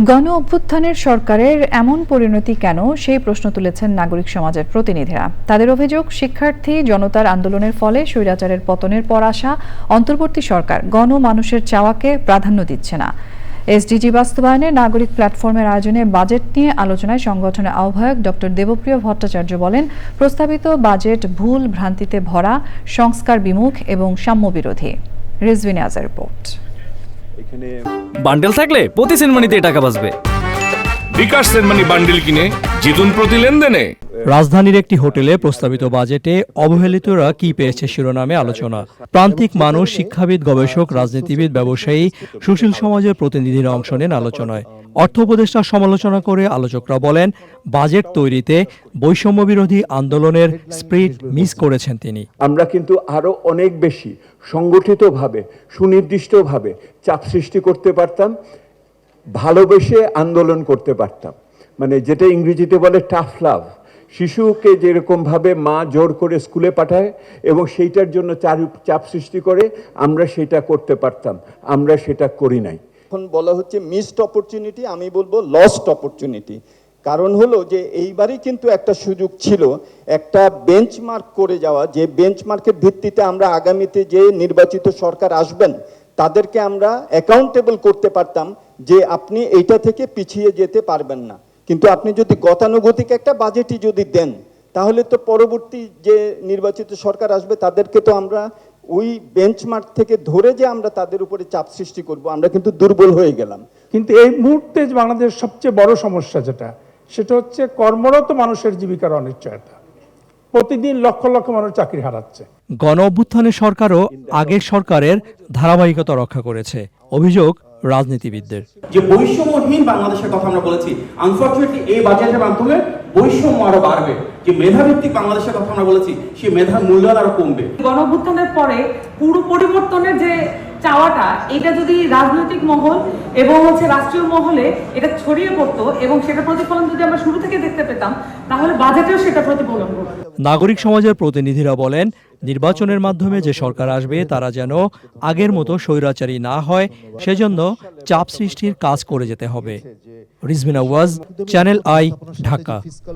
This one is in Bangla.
গণ অভ্যুত্থানের সরকারের এমন পরিণতি কেন? সেই প্রশ্ন তুলেছেন নাগরিক সমাজের প্রতিনিধিরা। তাদের অভিযোগ, শিক্ষার্থী জনতার আন্দোলনের ফলে স্বৈরাচারের পতনের পর আসা অন্তর্বর্তী সরকার গণ মানুষের চাওয়াকে প্রাধান্য দিচ্ছে না। এসডিজি বাস্তবায়নে নাগরিক প্ল্যাটফর্মের আয়োজনে বাজেট নিয়ে আলোচনায় সংগঠনের আহ্বায়ক ডক্টর দেবপ্রিয় ভট্টাচার্য বলেন, প্রস্তাবিত বাজেট ভুল ভ্রান্তিতে ভরা, সংস্কার বিমুখ এবং সাম্য বিরোধী রিজভিন রিপোর্ট। বান্ডেল থাকলে প্রতি সেনমানিতে টাকা বাঁচবে। বিকাশ সেনমানি বান্ডেল কিনে জিতুন প্রতি লেনদেনে। রাজধানীর একটি হোটেলে প্রস্তাবিত বাজেটে অবহেলিতরা কি পেয়েছে শিরোনামে আলোচনা। প্রান্তিক মানুষ শিক্ষাবিদ গবেষক রাজনীতিবিদ ব্যবসায়ী সুশীল সমাজের প্রতিনিধিরা অংশ নেন আলোচনায়। অর্থ উপদেষ্টার সমালোচনা করে আলোচকরা বলেন, বাজেট তৈরিতে বৈষম্য বিরোধী আন্দোলনের স্প্রিট মিস করেছেন তিনি। আমরা কিন্তু আরও অনেক বেশি সংগঠিতভাবে, সুনির্দিষ্টভাবে চাপ সৃষ্টি করতে পারতাম, ভালোবেসে আন্দোলন করতে পারতাম। মানে যেটা ইংরেজিতে বলে টাফ লাভ শিশুকে যেরকমভাবে মা জোর করে স্কুলে পাঠায় এবং সেইটার জন্য চাপ সৃষ্টি করে, আমরা সেটা করতে পারতাম, আমরা সেটা করি নাই। এখন বলা হচ্ছে মিসড অপরচুনিটি আমি বলব লস্ট অপরচুনিটি কারণ হলো যে এইবারই কিন্তু একটা সুযোগ ছিল, একটা বেঞ্চমার্ক করে যাওয়া, যে বেঞ্চমার্কের ভিত্তিতে আমরা আগামীতে যে নির্বাচিত সরকার আসবেন, তাদেরকে আমরা অ্যাকাউন্টেবল করতে পারতাম যে আপনি এইটা থেকে পিছিয়ে যেতে পারবেন না। কিন্তু আপনি যদি গতানুগতিক একটা বাজেটই যদি দেন, তাহলে তো পরবর্তী যে নির্বাচিত সরকার আসবে, তাদেরকে তো আমরা ওই বেঞ্চমার্ক থেকে ধরে যে আমরা তাদের উপরে চাপ সৃষ্টি করব আমরা কিন্তু দুর্বল হয়ে গেলাম। কিন্তু এই মুহূর্তে বাংলাদেশ বাংলাদেশের সবচেয়ে বড় সমস্যা যেটা সেটা হচ্ছে কর্মরত মানুষের জীবিকার অনিশ্চয়তা। প্রতিদিন লক্ষ লক্ষ মানুষ চাকরি হারাচ্ছে। গণ অভ্যুত্থানের সরকারও আগের সরকারের ধারাবাহিকতা রক্ষা করেছে। অভিযোগ রাজনীতিবিদদের। যে বৈষম্যহীন বাংলাদেশের কথা আমরা বলেছি আনফর্চুনেটলি এই বাজেটের মাধ্যমে বৈষম্য আরও বাড়বে। যে মেধাভিত্তিক বাংলাদেশের কথা আমরা বলেছি সেই মেধার মূল্য আরও কমবে। গণভুত্থানের পরে পুরো পরিবর্তনের যে চাওয়াটা, এটা যদি রাজনৈতিক মহল এবং হচ্ছে রাষ্ট্রীয় মহলে এটা ছড়িয়ে পড়তো এবং সেটা প্রতিফলন যদি আমরা শুরু থেকে দেখতে পেতাম, তাহলে বাজেটেও সেটা প্রতিফলন নাগরিক সমাজের প্রতিনিধিরা বলেন, নির্বাচনের মাধ্যমে যে সরকার আসবে তারা যেন আগের মতো স্বৈরাচারী না হয়, সেজন্য চাপ সৃষ্টির কাজ করে যেতে হবে। Rizmina Waz, channel I, Dhaka.